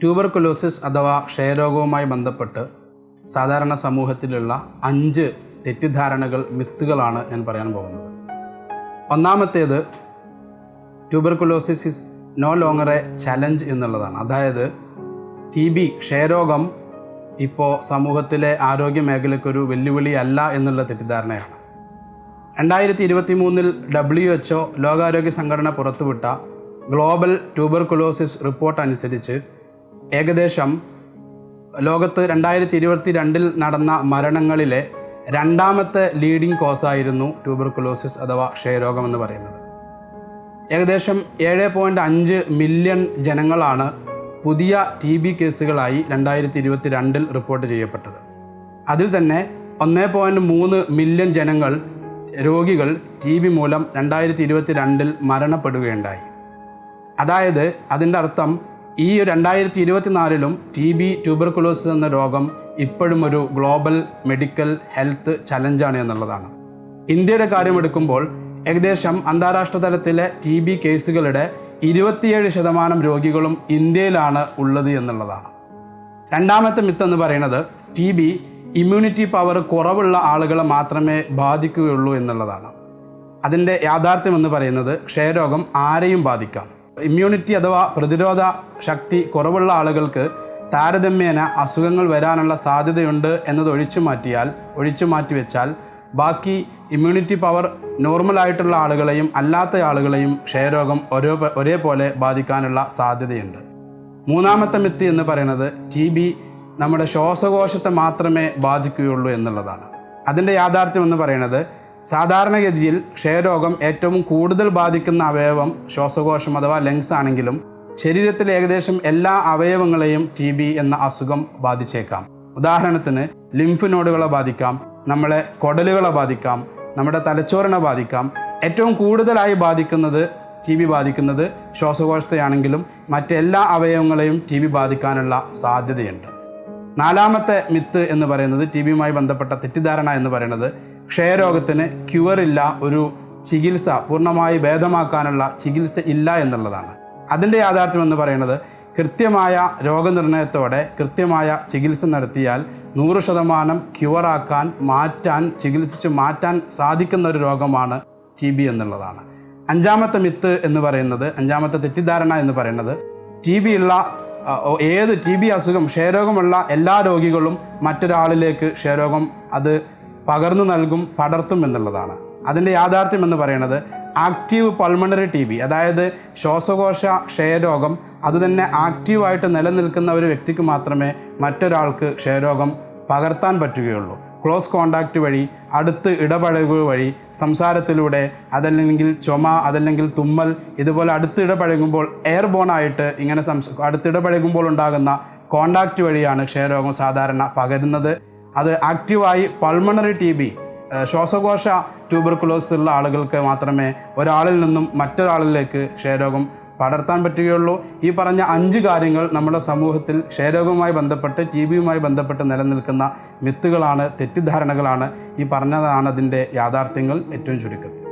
Tuberculosis അഥവാ ക്ഷയരോഗവുമായി ബന്ധപ്പെട്ട് സാധാരണ സമൂഹത്തിലുള്ള അഞ്ച് തെറ്റിദ്ധാരണകൾ മിത്തുകളാണ് ഞാൻ പറയാൻ പോകുന്നത്. ഒന്നാമത്തേത് tuberculosis is no longer a challenge എന്നുള്ളതാണ്. അതായത് ടി ബി ക്ഷയരോഗം ഇപ്പോൾ സമൂഹത്തിലെ ആരോഗ്യ മേഖലയ്ക്കൊരു വെല്ലുവിളി അല്ല എന്നുള്ള തെറ്റിദ്ധാരണയാണ്. രണ്ടായിരത്തി ഇരുപത്തി മൂന്നിൽ ഡബ്ല്യു എച്ച് ഒ ലോകാരോഗ്യ സംഘടന പുറത്തുവിട്ട ഗ്ലോബൽ ട്യൂബർകുലോസിസ് റിപ്പോർട്ട് അനുസരിച്ച് ഏകദേശം ലോകത്ത് രണ്ടായിരത്തി ഇരുപത്തി രണ്ടിൽ നടന്ന മരണങ്ങളിലെ രണ്ടാമത്തെ ലീഡിംഗ് കോസായിരുന്നു ട്യൂബർക്കുലോസിസ് അഥവാ ക്ഷയരോഗം എന്ന് പറയുന്നത്. ഏകദേശം ഏഴ് പോയിന്റ് അഞ്ച് മില്യൺ ജനങ്ങളാണ് പുതിയ ടി ബി കേസുകളായി രണ്ടായിരത്തി ഇരുപത്തി രണ്ടിൽ റിപ്പോർട്ട് ചെയ്യപ്പെട്ടത്. അതിൽ തന്നെ ഒന്നേ പോയിന്റ് മൂന്ന് മില്യൺ ജനങ്ങൾ രോഗികൾ ടി ബി മൂലം രണ്ടായിരത്തി ഇരുപത്തി രണ്ടിൽ മരണപ്പെടുകയുണ്ടായി. അതായത് അതിന്റെ അർത്ഥം ഈ രണ്ടായിരത്തി ഇരുപത്തിനാലിലും ടി ബി ട്യൂബർകുലോസിസ് എന്ന രോഗം ഇപ്പോഴും ഒരു ഗ്ലോബൽ മെഡിക്കൽ ഹെൽത്ത് ചലഞ്ചാണ് എന്നുള്ളതാണ്. ഇന്ത്യയുടെ കാര്യമെടുക്കുമ്പോൾ ഏകദേശം അന്താരാഷ്ട്ര തലത്തിലെ ടി ബി കേസുകളുടെ ഇരുപത്തിയേഴ് ശതമാനം രോഗികളും ഇന്ത്യയിലാണ് ഉള്ളത് എന്നുള്ളതാണ്. രണ്ടാമത്തെ മിത്ത് എന്ന് പറയുന്നത് ടി ബി ഇമ്മ്യൂണിറ്റി പവർ കുറവുള്ള ആളുകളെ മാത്രമേ ബാധിക്കുകയുള്ളൂ എന്നുള്ളതാണ്. അതിന്റെ യാഥാർത്ഥ്യം എന്ന് പറയുന്നത് ക്ഷയരോഗം ആരെയും ബാധിക്കാം. ഇമ്മ്യൂണിറ്റി അഥവാ പ്രതിരോധ ശക്തി കുറവുള്ള ആളുകൾക്ക് താരതമ്യേന അസുഖങ്ങൾ വരാനുള്ള സാധ്യതയുണ്ട് എന്നത് ഒഴിച്ചു മാറ്റിയാൽ ഒഴിച്ചു മാറ്റി വെച്ചാൽ ബാക്കി ഇമ്മ്യൂണിറ്റി പവർ നോർമലായിട്ടുള്ള ആളുകളെയും അല്ലാത്ത ആളുകളെയും ക്ഷയരോഗം ഒരേ ഒരേപോലെ ബാധിക്കാനുള്ള സാധ്യതയുണ്ട്. മൂന്നാമത്തെ മിത്തി എന്ന് പറയുന്നത് ടി ബി നമ്മുടെ ശ്വാസകോശത്തെ മാത്രമേ ബാധിക്കുകയുള്ളൂ എന്നുള്ളതാണ്. അതിന്റെ യാഥാർത്ഥ്യം എന്ന് പറയുന്നത് സാധാരണഗതിയിൽ ക്ഷയരോഗം ഏറ്റവും കൂടുതൽ ബാധിക്കുന്ന അവയവം ശ്വാസകോശം അഥവാ ലങ്സ് ആണെങ്കിലും ശരീരത്തിലെ ഏകദേശം എല്ലാ അവയവങ്ങളെയും ടി ബി എന്ന അസുഖം ബാധിച്ചേക്കാം. ഉദാഹരണത്തിന് ലിംഫ് നോഡുകളെ ബാധിക്കാം നമ്മളെ കൊടലുകളെ ബാധിക്കാം നമ്മുടെ തലച്ചോറിനെ ബാധിക്കാം. ഏറ്റവും കൂടുതലായി ബാധിക്കുന്നത് ടി ബി ബാധിക്കുന്നത് ശ്വാസകോശത്തെയാണെങ്കിലും മറ്റെല്ലാ അവയവങ്ങളെയും ടി ബി ബാധിക്കാനുള്ള സാധ്യതയുണ്ട്. നാലാമത്തെ മിത്ത് എന്ന് പറയുന്നത് ടി ബിയുമായി ബന്ധപ്പെട്ട തെറ്റിദ്ധാരണ എന്ന് പറയുന്നത് ക്ഷയരോഗത്തിന് ക്യുവറില്ല ഒരു ചികിത്സ പൂർണമായി ഭേദമാക്കാനുള്ള ചികിത്സ ഇല്ല എന്നുള്ളതാണ്. അതിന്റെ യാഥാർത്ഥ്യം എന്ന് പറയുന്നത് കൃത്യമായ രോഗനിർണയത്തോടെ കൃത്യമായ ചികിത്സ നടത്തിയാൽ നൂറ് ശതമാനം ക്യുവറാക്കാൻ മാറ്റാൻ ചികിത്സിച്ച് മാറ്റാൻ സാധിക്കുന്ന ഒരു രോഗമാണ് ടി ബി എന്നുള്ളതാണ്. അഞ്ചാമത്തെ മിത്ത് എന്ന് പറയുന്നത് അഞ്ചാമത്തെ തെറ്റിദ്ധാരണ എന്ന് പറയുന്നത് ടി ബി ഉള്ള ഏത് ടി ബി അസുഖം ക്ഷയരോഗമുള്ള എല്ലാ രോഗികളും മറ്റൊരാളിലേക്ക് ക്ഷയരോഗം അത് പകർന്നു നൽകും പടർത്തും എന്നുള്ളതാണ്. അതിന്റെ യാഥാർത്ഥ്യം എന്ന് പറയുന്നത് ആക്റ്റീവ് പൾമണറി ടി ബി അതായത് ശ്വാസകോശ ക്ഷയരോഗം അതുതന്നെ ആക്റ്റീവായിട്ട് നിലനിൽക്കുന്ന ഒരു വ്യക്തിക്ക് മാത്രമേ മറ്റൊരാൾക്ക് ക്ഷയരോഗം പകർത്താൻ പറ്റുകയുള്ളൂ. ക്ലോസ് കോണ്ടാക്റ്റ് വഴി അടുത്ത് ഇടപഴകുക വഴി സംസാരത്തിലൂടെ അതല്ലെങ്കിൽ ചുമ അതല്ലെങ്കിൽ തുമ്മൽ ഇതുപോലെ അടുത്ത് ഇടപഴകുമ്പോൾ എയർ ആയിട്ട് ഇങ്ങനെ സംസ് അടുത്തിടപഴകുമ്പോൾ ഉണ്ടാകുന്ന കോണ്ടാക്റ്റ് വഴിയാണ് ക്ഷയരോഗം സാധാരണ പകരുന്നത്. അത് ആക്റ്റീവായി പൾമണറി ടി ബി ശ്വാസകോശ ട്യൂബർക്കുലോസ് ഉള്ള ആളുകൾക്ക് മാത്രമേ ഒരാളിൽ നിന്നും മറ്റൊരാളിലേക്ക് ക്ഷയരോഗം പടർത്താൻ പറ്റുകയുള്ളൂ. ഈ പറഞ്ഞ അഞ്ച് കാര്യങ്ങൾ നമ്മുടെ സമൂഹത്തിൽ ക്ഷയരോഗവുമായി ബന്ധപ്പെട്ട് ടി ബിയുമായി ബന്ധപ്പെട്ട് നിലനിൽക്കുന്ന മിത്തുകളാണ് തെറ്റിദ്ധാരണകളാണ് ഈ പറഞ്ഞതാണ് അതിന്റെ യാഥാർത്ഥ്യങ്ങൾ ഏറ്റവും ചുരുക്കത്തിൽ.